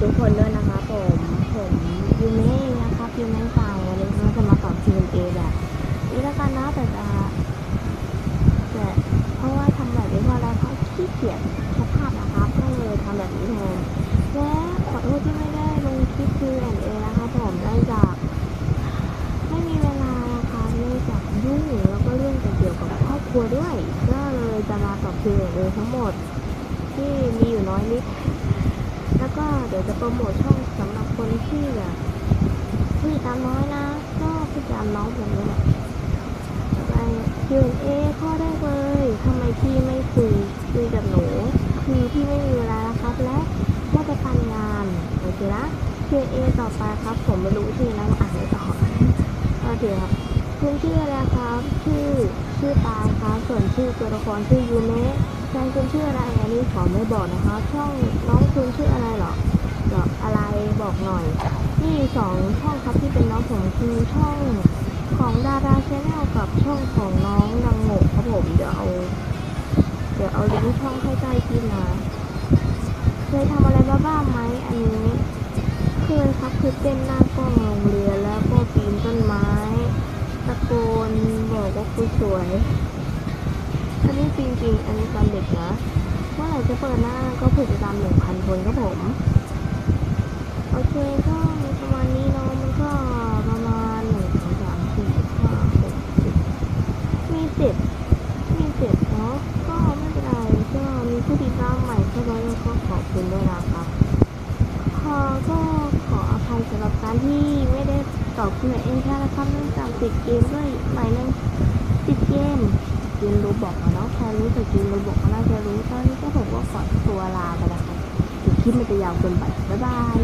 ทุกคนด้วยนะคะผมผมยูเม่นะครับยูเม่ฟังวันนี้เราจะมาตอบ Q&A แบบนี้แล้วกันนะแต่จะแต่เพราะว่าทำแบบนี้เพราะอะไรเพราะขี้เกียจแคปภาพนะครับก็เลยทำแบบนี้แทนและขอโทษที่ไม่ได้ลงคลิป Q&A นะคะผมเนื่องจาก ไม่มีเวลานะคะเนื่องจากยุ่งแล้วก็เรื่องเกี่ยวกับครอบครัวด้วยก็เลยจะมาตอบ Q&A ทั้งหมด ที่มีอยู่น้อยนิด ยวจะโปรโมทช่องสำหรับคนที่แบบผู้ติดตามน้อยนะก็ผู้ติดตามน้องผมนี่แหละไป Q&A ข้อแรกเลยทำไมพี่ไม่คุยคุยกับหนู คือพี่ไม่มีเวลาครับและไม่ไปทำงานโอเคนะ Q&A ต่อไปครับ ผมไม่รู้ชื่อนะว่าอ่านไม่ออโอเคครับคุณชื่ออะไรครับชื่อชื่อปาครับส่วนชื่อตัวละครชื่อยูเมะแฟนคุณชื่ออะไรอันนี้ขอไม่บอกนะคะช่องน้องคุณชื่ออะไรหรออะไรบอกหน่อย นี่ สองช่องครับที่เป็นน้องผมคือช่องของดาราชนแนลกับช่องของน้องดังโงกครับผมเดี๋ยวเอาเดี๋ยวเอาลิงก์ช่องให้ใต้คลิปนะเคยทำอะไรบ้าบ้างไหมอันนี้เคยครับคือเต้นหน้ากล้องโรงเรียนแล้วก็ปีนต้นไม้ตะโกนบอกว่าคุณสวยอันนี้จริงๆอันนี้ตอนเด็กนะเมื่อไหร่จะเปิดหน้าก็ผู้ติดตามหนึ่งพันคนครับผม โอเคก็มีประมาณนี้เนาะมันก็ประมาณหนึ่งสองสามสี่ห้าหกเจ็ดมีเจ็ดมีเจ็ดเนาะก็ไม่เป็นไรก็มีผู้ติดตามใหม่เข้ามาแล้วก็ขอบ คุณด้วยนะครับพอก็ขออภัยสำหรับการที่ไม่ได้ตอบคุณเองแค่นะครับเนื่องจากติดเกมด้วยหมายนึงติดเกมเกมรูบอกนะเนาะใครรู้แต่เกมรูบอกก็น่าจะรู้ตอนนี้ก็ผมก็ขอตัวลาไปแล้วครับคลิปมันจะยาวเกินไปบ๊ายบาย